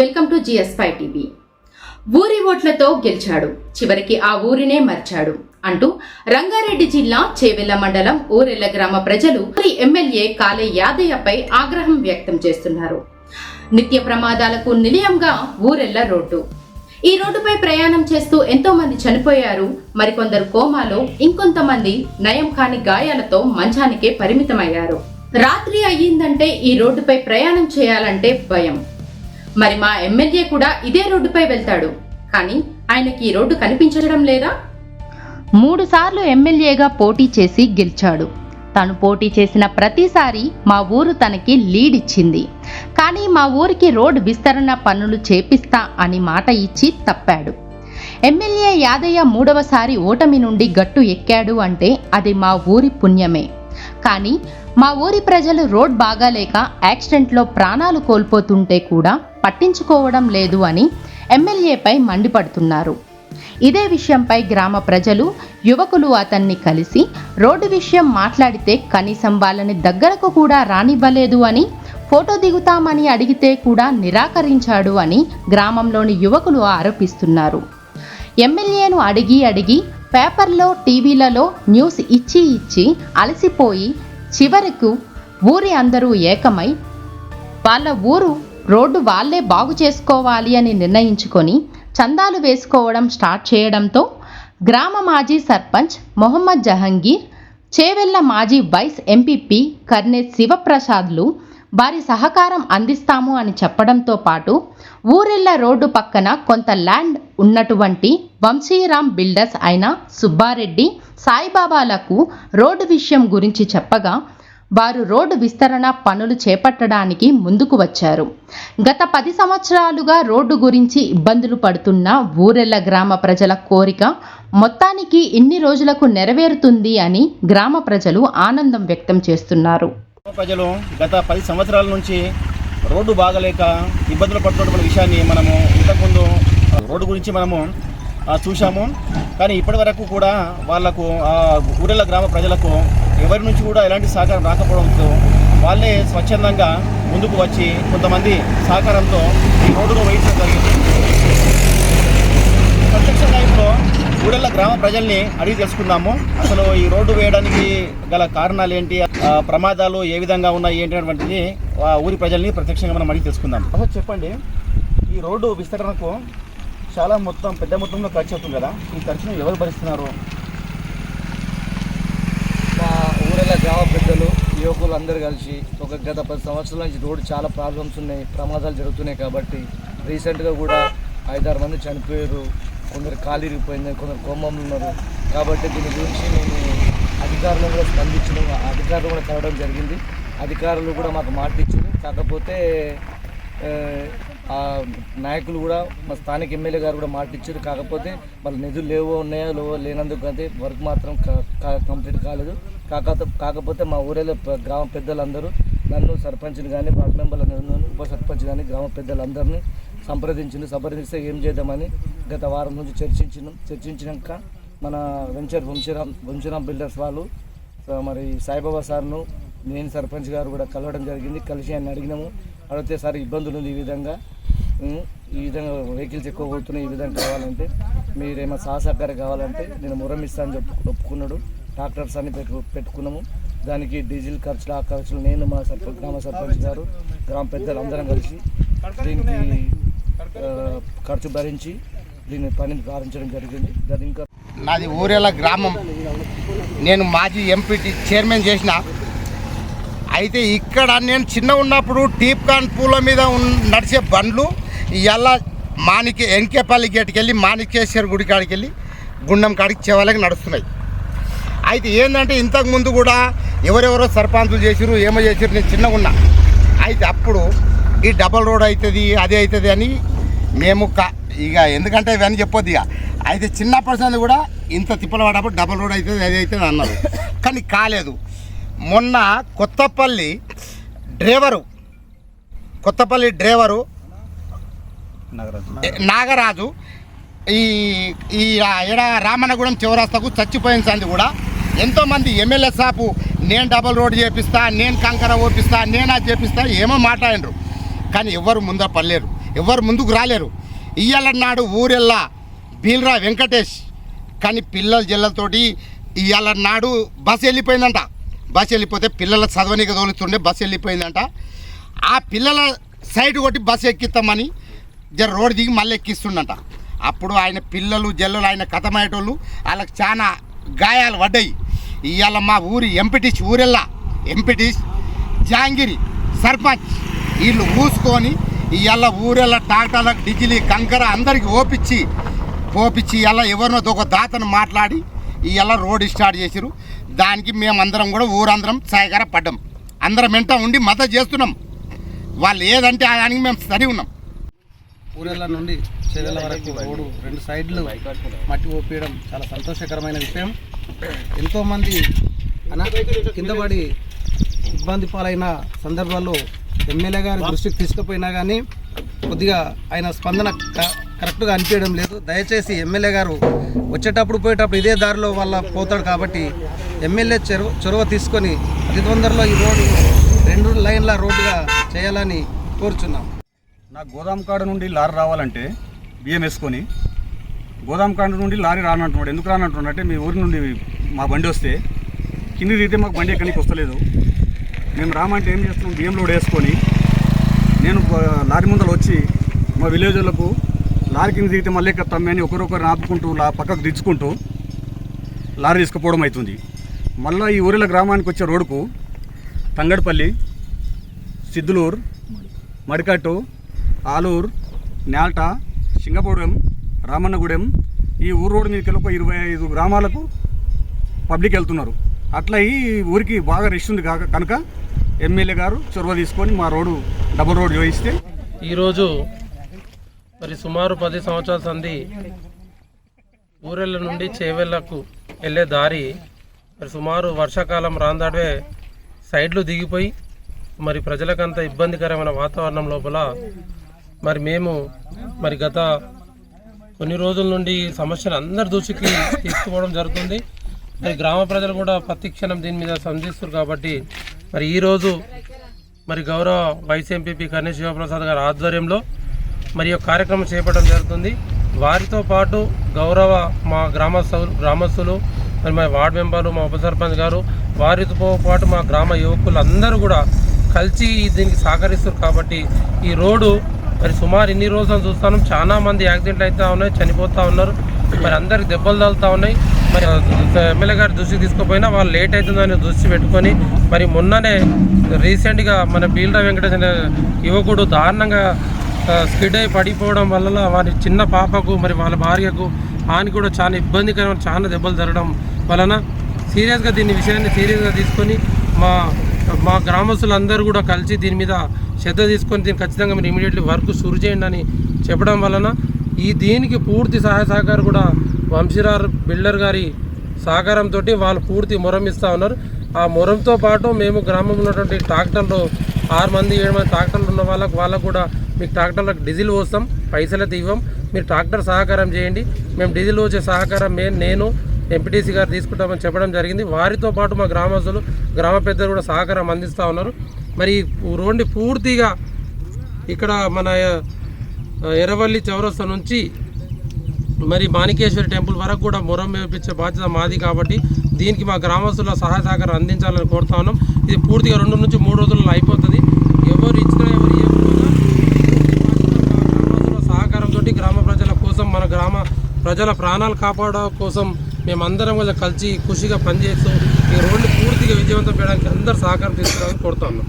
Welcome to GS five TV. ఊరి ఓట్లతో గెలిచాడు. చివరికి ఆ ఊరినే మర్చాడు అంటూ రంగారెడ్డి జిల్లా చేవెళ్ళ మండలం ఊరెళ్ళ గ్రామ ప్రజలు ఎమ్మెల్యే కాలే యాదయ్యపై ఆగ్రహం వ్యక్తం చేస్తున్నారు. నిత్య ప్రమాదాలకు నిలయంగా ఊరెళ్ళ రోడ్డు. ఈ రోడ్డుపై ప్రయాణం చేస్తూ ఎంతో మంది చనిపోయారు. మరికొందరు కోమాలో ఇంకొంతమంది నయం కాని గాయాలతో మంచానికే పరిమితమయ్యారు. రాత్రి అయ్యిందంటే ఈ రోడ్డుపై ప్రయాణం చేయాలంటే భయం. మరి మా ఎమ్మెల్యే కూడా ఇదే రోడ్డుపై వెళ్తాడు. కానీ ఆయనకి ఈ రోడ్డు కనిపించడం లేదా? మూడు సార్లు ఎమ్మెల్యేగా పోటీ చేసి గెలిచాడు. తను పోటీ చేసిన ప్రతిసారి మా ఊరు తనకి లీడ్ ఇచ్చింది. కానీ మా ఊరికి రోడ్డు విస్తరణ పనులు చేపిస్తా అని మాట ఇచ్చి తప్పాడు. ఎమ్మెల్యే యాదయ్య మూడవసారి ఓటమి నుండి గట్టు ఎక్కాడు అంటే అది మా ఊరి పుణ్యమే. కానీ మా ఊరి ప్రజలు రోడ్ బాగాలేక యాక్సిడెంట్లో ప్రాణాలు కోల్పోతుంటే కూడా పట్టించుకోవడం లేదు అని ఎమ్మెల్యేపై మండిపడుతున్నారు. ఇదే విషయంపై గ్రామ ప్రజలు యువకులు అతన్ని కలిసి రోడ్డు విషయం మాట్లాడితే కనీసం వాళ్ళని దగ్గరకు కూడా రానివ్వలేదు అని ఫోటో దిగుతామని అడిగితే కూడా నిరాకరించాడు అని గ్రామంలోని యువకులు ఆరోపిస్తున్నారు. ఎమ్మెల్యేను అడిగి అడిగి పేపర్లో టీవీలలో న్యూస్ ఇచ్చి ఇచ్చి అలసిపోయి చివరకు ఊరి అందరూ ఏకమై వాళ్ళ ఊరు రోడ్డు వాళ్ళే బాగు చేసుకోవాలి అని నిర్ణయించుకొని చందాలు వేసుకోవడం స్టార్ట్ చేయడంతో గ్రామ మాజీ సర్పంచ్ మొహమ్మద్ జహంగీర్ చేవెళ్ళ మాజీ వైస్ ఎంపీపీ కర్నే శివప్రసాద్లు వారి సహకారం అందిస్తాము అని చెప్పడంతో పాటు ఊరెళ్ళ రోడ్డు పక్కన కొంత ల్యాండ్ ఉన్నటువంటి వంశీరామ్ బిల్డర్స్ అయిన సుబ్బారెడ్డి సాయిబాబాలకు రోడ్డు విషయం గురించి చెప్పగా వారు రోడ్డు విస్తరణ పనులు చేపట్టడానికి ముందుకు వచ్చారు. గత పది సంవత్సరాలుగా రోడ్డు గురించి ఇబ్బందులు పడుతున్న ఊరెళ్ళ గ్రామ ప్రజల కోరిక మొత్తానికి ఇన్ని రోజులకు నెరవేరుతుంది అని గ్రామ ప్రజలు ఆనందం వ్యక్తం చేస్తున్నారు. ప్రజలు గత పది సంవత్సరాల నుంచి రోడ్డు బాగలేక ఇబ్బందులు పడుతున్నటువంటి విషయాన్ని మనము ఇంతకుముందు రోడ్డు గురించి మనము చూశాము. కానీ ఇప్పటి వరకు కూడా వాళ్ళకు ఆ ఊరెళ్ళ గ్రామ ప్రజలకు ఎవరి నుంచి కూడా ఎలాంటి సహకారం రాకపోవడంతో వాళ్ళే స్వచ్ఛందంగా ముందుకు వచ్చి కొంతమంది సహకారంతో ఈ రోడ్డును వేయించడం జరిగింది. ప్రత్యక్ష టైంలో ఊరెళ్ళ గ్రామ ప్రజల్ని అడిగి తెలుసుకుందాము. అసలు ఈ రోడ్డు వేయడానికి గల కారణాలు ఏంటి? ప్రమాదాలు ఏ విధంగా ఉన్నాయి ఏంటి అనేటువంటిది ఆ ఊరి ప్రజల్ని ప్రత్యక్షంగా మనం అడిగి తెలుసుకుందాం. అసలు చెప్పండి. ఈ రోడ్డు విస్తరణకు చాలా మొత్తం పెద్ద మొత్తంలో ఖర్చు అవుతుంది కదా? ఈ ఖర్చును ఎవరు భరిస్తున్నారు? మా ఊరెళ్ళ గ్రామ పెద్దలు యువకులు అందరూ కలిసి ఒక గత పది సంవత్సరాల నుంచి రోడ్డు చాలా ప్రాబ్లమ్స్ ఉన్నాయి ప్రమాదాలు జరుగుతున్నాయి కాబట్టి రీసెంట్గా కూడా ఐదారు మంది చనిపోయారు. కొందరు కాలు ఇరిగిపోయింది కొందరు కోమంలో ఉన్నారు. కాబట్టి దీని గురించి మేము అధికారులు కూడా స్పందించడం అధికారులు కూడా కలవడం జరిగింది. అధికారులు కూడా మాకు మాట ఇచ్చారు కాకపోతే ఆ, నాయకులు కూడా మా స్థానిక ఎమ్మెల్యే గారు కూడా మాట ఇచ్చారు కాకపోతే వాళ్ళ నిధులు లేవో ఉన్నాయో లేవో లేనందుకు అయితే వర్క్ మాత్రం కంప్లీట్ కాలేదు. కాకపోతే కాకపోతే మా ఊరిలో గ్రామ పెద్దలందరూ నన్ను సర్పంచ్ని కానీ వార్డు మెంబర్లను ఉప సర్పంచ్ కానీ గ్రామ పెద్దలందరినీ సంప్రదించింది సంప్రదిస్తే ఏం చేద్దామని గత వారం నుంచి చర్చించినాం. చర్చించినాక మన వెంచర్ వంశీరామ్ వంశీరామ్ బిల్డర్స్ వాళ్ళు మరి సాయిబాబా సార్ను నేను సర్పంచ్ గారు కూడా కలవడం జరిగింది. కలిసి ఆయన అడిగినాము. అడిగితే సార్ ఇబ్బందులు ఉంది ఈ విధంగా. ఈ విధంగా వెహికల్స్ ఎక్కువ పోతున్నాయి ఈ విధంగా కావాలంటే మీరేమో సహసహకారం కావాలంటే నేను మురం అని చెప్పు ఒప్పుకున్నాడు. ట్రాక్టర్స్ అన్ని పెట్టు పెట్టుకున్నాము. దానికి డీజిల్ ఖర్చులు ఆ ఖర్చులు నేను మా సర్పంచ్ గ్రామ సర్పంచ్ గారు గ్రామ పెద్దలు అందరం కలిసి దీనికి ఖర్చు భరించి దీని పనిని ప్రారంభించడం జరిగింది. అది ఇంకా నాది ఊరేల గ్రామం. నేను మాజీ ఎంపీటీ చైర్మన్ చేసిన. అయితే ఇక్కడ నేను చిన్న ఉన్నప్పుడు టీప్ కాన్ పూల మీద ఉన్- నడిచే బండ్లు ఇలా మాణిక్య ఎంకేపల్లి గేట్కి వెళ్ళి మాణికేశ్వర గుడి కాడికి వెళ్ళి గుండం కాడికి చెవలకి నడుస్తున్నాయి. అయితే ఏంటంటే ఇంతకుముందు కూడా ఎవరెవరో సర్పంచులు చేసిరు ఏమో చేసిరు నేను చిన్నగా ఉన్నా. అయితే అప్పుడు ఈ డబల్ రోడ్ అవుతుంది అదే అవుతుంది అని మేము కా ఇక ఎందుకంటే ఇవన్నీ చెప్పొద్దు ఇక. అయితే చిన్నప్పటి సంది కూడా ఇంత తిప్పలు పడప్పుడు డబల్ రోడ్ అవుతుంది అది అవుతుంది అన్నారు. కానీ కాలేదు. మొన్న కొత్తపల్లి డ్రైవరు కొత్తపల్లి డ్రైవరు నాగరాజు. ఈ ఈ ఎడ రామన్నగూడెం చివరస్తకు చచ్చిపోయిన సంది కూడా ఎంతోమంది ఎమ్మెల్యే సాపు నేను డబల్ రోడ్ చేపిస్తా నేను కంకర ఓపిస్తా నేను అది చేపిస్తా ఏమో మాట్లాడినరు. కానీ ఎవ్వరు ముందర పడలేరు. ఎవరు ముందుకు రాలేరు. ఇయ్యాల నాడు ఊరెల్లా బీల్రా వెంకటేష్. కానీ పిల్లల జిల్లలతోటి ఇయ్యాలన్నాడు నాడు బస్సు వెళ్ళిపోయిందంట. బస్సు వెళ్ళిపోతే పిల్లల చదవనీకి తోలుతుండే బస్సు వెళ్ళిపోయిందంట. ఆ పిల్లల సైడ్ కొట్టి బస్సు ఎక్కిస్తామని జర రోడ్ దిగి మళ్ళీ ఎక్కిస్తుండంట. అప్పుడు ఆయన పిల్లలు జల్లలు ఆయన కథమయ్యేటోళ్ళు వాళ్ళకి చాలా గాయాలు పడ్డాయి. ఇవాళ మా ఊరి ఎంపీటీస్ ఊరెల్లా. ఎంపీటీస్ జాంగిరి సర్పంచ్. వీళ్ళు ఊసుకొని ఇవాళ ఊరెళ్ళ ట్రాక్టర్లకు డిజిలి కంకర అందరికి ఓపించి పోపించి ఇలా ఎవరినో ఒక దాతను మాట్లాడి ఇవాళ రోడ్ స్టార్ట్ చేసిరు దానికి మేమందరం కూడా ఊరందరం సహకార పడ్డాం అందరం వెంట ఉండి మద్దతు చేస్తున్నాం. వాళ్ళు ఏదంటే దానికి మేము సరి ఉన్నాం. ఊరెళ్ళ నుండి చెల్లెల వరకు రోడ్డు రెండు సైడ్లు మట్టి ఓపేయడం చాలా సంతోషకరమైన విషయం. ఎంతోమంది అనా కింద పడి ఇబ్బంది పాలైన సందర్భాల్లో ఎమ్మెల్యే గారి దృష్టికి తీసుకుపోయినా కానీ కొద్దిగా ఆయన స్పందన కరెక్ట్గా అనిపించడం లేదు. దయచేసి ఎమ్మెల్యే గారు వచ్చేటప్పుడు పోయేటప్పుడు ఇదే దారిలో వాళ్ళ పోతాడు కాబట్టి ఎమ్మెల్యే చొరవ చొరవ తీసుకొని అతి తొందరలో ఈ రోడ్డు రెండు లైన్ల రోడ్డుగా చేయాలని కోరుచున్నాం. నాకు గోదాం కాడ నుండి లారీ రావాలంటే బియ్యం వేసుకొని గోదాం కాడ నుండి లారీ రానంటున్నాడు. ఎందుకు రానంటున్నాడు అంటే మీ ఊరి నుండి మా బండి వస్తే కింది దిగితే మాకు బండి ఎక్కడికి వస్తలేదు. మేము రామంటే ఏం చేస్తున్నాం? బియ్యం లోడ్ వేసుకొని నేను లారీ ముందర వచ్చి మా విలేజ్ వాళ్ళకు లారీ కింద దిగితే మళ్ళీ ఎక్కతాం అని ఒకరొకరు ఆపుకుంటూ లా పక్కకు దించుకుంటూ లారీ తీసుకుపోవడం అవుతుంది. మళ్ళీ ఈ ఊరిలో గ్రామానికి వచ్చే రోడ్డుకు తంగడపల్లి సిద్దులూరు మడికట్టు ఆలూరు నేల్ట సింగపూరం రామన్నగూడెం ఈ ఊరు రోడ్డు మీదకి వెళ్ళి ఒక ఇరవై ఐదు గ్రామాలకు పబ్లిక్ వెళ్తున్నారు. అట్లా ఈ ఊరికి బాగా రష్ ఉంది కాక కనుక ఎమ్మెల్యే గారు చొరవ తీసుకొని మా రోడ్డు డబుల్ రోడ్ చూపిస్తే ఈరోజు మరి సుమారు పది సంవత్సరాల సంది ఊరెళ్ళ నుండి చేవెళ్ళకు వెళ్ళే దారి మరి సుమారు వర్షాకాలం రాందాడే సైడ్లు దిగిపోయి మరి ప్రజలకంత ఇబ్బందికరమైన వాతావరణం లోపల మరి మేము మరి గత కొన్ని రోజుల నుండి ఈ సమస్యను అందరి దృష్టికి తీసుకుపోవడం జరుగుతుంది. మరి గ్రామ ప్రజలు కూడా ప్రతి క్షణం దీని మీద సంధిస్తారు కాబట్టి మరి ఈరోజు మరి గౌరవ వైస్ ఎంపీపీ కన్య శివప్రసాద్ గారి ఆధ్వర్యంలో మరి ఈ కార్యక్రమం చేపట్టడం జరుగుతుంది. వారితో పాటు గౌరవ మా గ్రామస్తులు గ్రామస్తులు మరి మా వార్డు మెంబర్లు మా ఉప సర్పంచ్ గారు వారితో పాటు మా గ్రామ యువకులు అందరూ కూడా కలిసి దీనికి సహకరిస్తారు కాబట్టి ఈ రోడ్డు మరి సుమారు ఇన్ని రోజులు చూస్తాను. చాలా మంది యాక్సిడెంట్లు అవుతూ ఉన్నాయి చనిపోతూ ఉన్నారు. మరి అందరికి దెబ్బలు తగులుతూ ఉన్నాయి. మరి ఎమ్మెల్యే గారి దృష్టికి తీసుకుపోయినా వాళ్ళు లేట్ అవుతుందని దృష్టి పెట్టుకొని మరి మొన్ననే రీసెంట్గా మన బీల్రా వెంకటేశ్వర అనే యువకుడు దారుణంగా స్కిడ్ అయి పడిపోవడం వల్ల వారి చిన్న పాపకు మరి వాళ్ళ భార్యకు ఆయన కూడా చాలా ఇబ్బందికరమైన చాలా దెబ్బలు జరగడం వలన సీరియస్గా దీని విషయాన్ని సీరియస్గా తీసుకొని మా మా గ్రామస్తులందరూ కూడా కలిసి దీని మీద శ్రద్ధ తీసుకొని దీన్ని ఖచ్చితంగా మీరు ఇమీడియట్లీ వర్క్ షురు చేయండి అని చెప్పడం వలన ఈ దీనికి పూర్తి సహాయ సహకారం కూడా వంశీరార్ బిల్డర్ గారి సహకారంతో వాళ్ళు పూర్తి మొరం ఇస్తూ ఉన్నారు. ఆ మొరంతో పాటు మేము గ్రామంలో ఉన్నటువంటి ట్రాక్టర్లు ఆరు మంది ఏడు మంది ట్రాక్టర్లు ఉన్న వాళ్ళకు వాళ్ళకు కూడా మీకు ట్రాక్టర్లకు డీజిల్ పోస్తాం పైసలు అయితే ఇవ్వం మీరు ట్రాక్టర్ సహకారం చేయండి. మేము డీజిల్ వచ్చే సహకారం మేము నేను ఎంపీటీసీ గారు తీసుకుంటామని చెప్పడం జరిగింది. వారితో పాటు మా గ్రామస్తులు గ్రామ పెద్దలు కూడా సహకారం అందిస్తూ ఉన్నారు. మరి రోడ్డు పూర్తిగా ఇక్కడ మన ఎర్రవల్లి చౌరస్తా నుంచి మరి మాణికేశ్వరి టెంపుల్ వరకు కూడా మొరం వేపించే బాధ్యత మాది కాబట్టి దీనికి మా గ్రామస్తుల సహాయ సహకారం అందించాలని కోరుతా ఉన్నాం. ఇది పూర్తిగా రెండు నుంచి మూడు రోజుల్లో అయిపోతుంది. ఎవరు ఇచ్చినా ఎవరు గ్రామస్తుల సహకారంతో గ్రామ ప్రజల కోసం మన గ్రామ ప్రజల ప్రాణాలు కాపాడడం కోసం మేమందరం కూడా కలిసి ఖుషిగా పనిచేస్తూ ఈ రోడ్డు పూర్తిగా విజయవంతం చేయడానికి అందరు సహకారం తీసుకోవాలని కోరుతా ఉన్నాం.